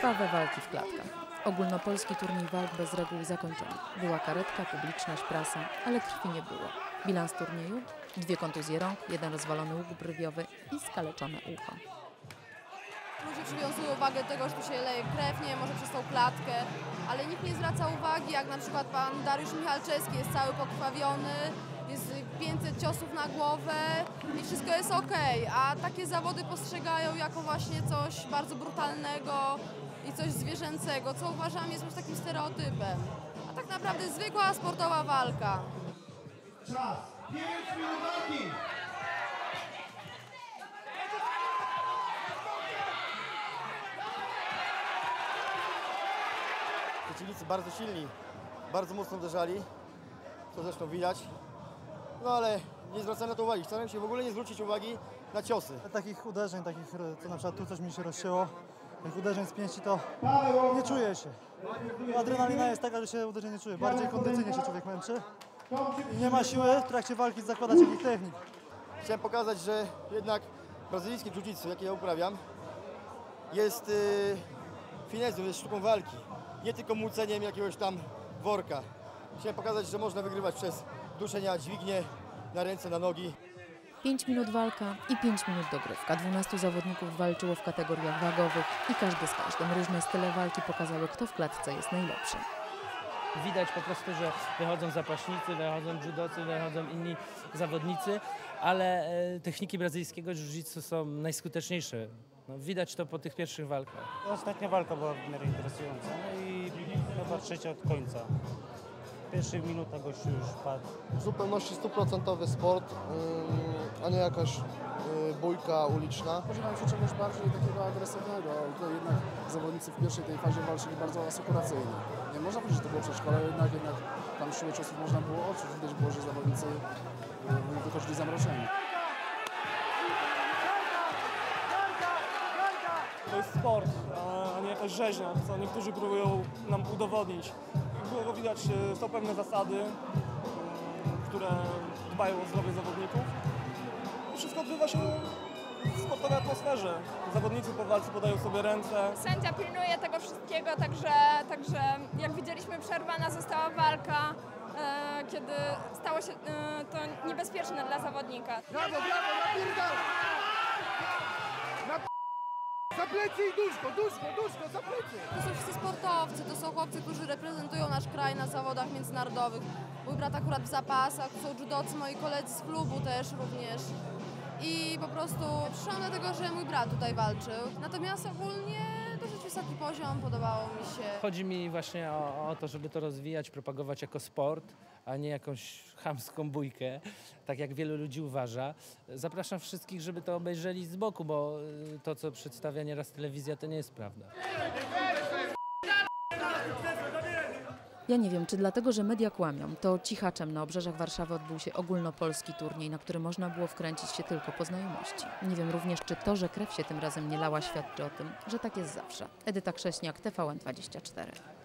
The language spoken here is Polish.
Krwawe walki w klatkach. Ogólnopolski turniej walk bez reguł zakończony. Była karetka, publiczność, prasa, ale krwi nie było. Bilans turnieju? Dwie kontuzje rąk, jeden rozwalony łuk brwiowy i skaleczone ucho. Ludzie przywiązują uwagę do tego, że tu się leje krew, nie może przez tą klatkę, ale nikt nie zwraca uwagi, jak na przykład pan Dariusz Michalczewski jest cały pokrwawiony, jest 500 ciosów na głowę i wszystko jest ok, a takie zawody postrzegają jako właśnie coś bardzo brutalnego i coś zwierzęcego, co uważam jest już takim stereotypem. A tak naprawdę zwykła sportowa walka. Czas. 5 minut walki. Przeciwnicy bardzo silni, bardzo mocno uderzali, co zresztą widać. No ale nie zwracamy na to uwagi. Starałem się w ogóle nie zwrócić uwagi na ciosy. Takich uderzeń, takich, co na przykład tu coś mi się rozcięło, tych uderzeń z pięści to nie czuję się. Adrenalina jest taka, że się uderzeń nie czuje. Bardziej kondycyjnie się człowiek męczy. I nie ma siły w trakcie walki zakładać jakichś technik. Chciałem pokazać, że jednak brazylijskie jiu-jitsu, jakie ja uprawiam, jest yy, finezją, jest sztuką walki. Nie tylko muceniem jakiegoś tam worka. Chciałem pokazać, że można wygrywać przez duszenia, dźwignie na ręce, na nogi. 5 minut walka i 5 minut dogrywka. 12 zawodników walczyło w kategoriach wagowych i każdy z każdym. Różne style walki pokazały, kto w klatce jest najlepszy. Widać po prostu, że wychodzą zapaśnicy, wychodzą judocy, wychodzą inni zawodnicy, ale e, techniki brazylijskiego jiu-jitsu są najskuteczniejsze. No, widać to po tych pierwszych walkach. Ostatnia walka była w miarę interesująca, no i chyba trzecia od końca. W pierwszych minutach gościu już padł. w zupełności stuprocentowy sport, ym, a nie jakaś y, bójka uliczna. Spodziewałem się czegoś bardziej takiego agresywnego, ale to jednak zawodnicy w pierwszej tej fazie walczyli bardzo asekuracyjnie. Nie można powiedzieć, że to było przedszkole, jednak, jednak tam siłę ciosów można było odczuć. Widać było, że zawodnicy y, wychodzili zamroczeni. To jest sport, a- nie jakaś rzeźnia, co niektórzy próbują nam udowodnić. Było widać, e, są pewne zasady, które dbają o zdrowie zawodników. Wszystko odbywa się w sportowej atmosferze. Zawodnicy po walce podają sobie ręce. Sędzia pilnuje tego wszystkiego, także, także jak widzieliśmy przerwana została walka, e, kiedy stało się e, to niebezpieczne dla zawodnika. Brawo, brawo, napierdala. Na p- Za plecy i duszko, duszko, duszko, za plecy. To są wszyscy sportowcy, to są chłopcy, którzy reprezentują nasz kraj na zawodach międzynarodowych. Mój brat akurat w zapasach, są judocy, moi koledzy z klubu też również. I po prostu przyszłam dlatego, że mój brat tutaj walczył. Natomiast ogólnie dosyć wysoki poziom, podobało mi się. Chodzi mi właśnie o, o to, żeby to rozwijać, propagować jako sport, a nie jakąś chamską bójkę, tak jak wielu ludzi uważa. Zapraszam wszystkich, żeby to obejrzeli z boku, bo y, to, co przedstawia nieraz telewizja, to nie jest prawda. Ja nie wiem, czy dlatego, że media kłamią, to cichaczem na obrzeżach Warszawy odbył się ogólnopolski turniej, na który można było wkręcić się tylko po znajomości. Nie wiem również, czy to, że krew się tym razem nie lała, świadczy o tym, że tak jest zawsze. Edyta Krześniak, TVN24.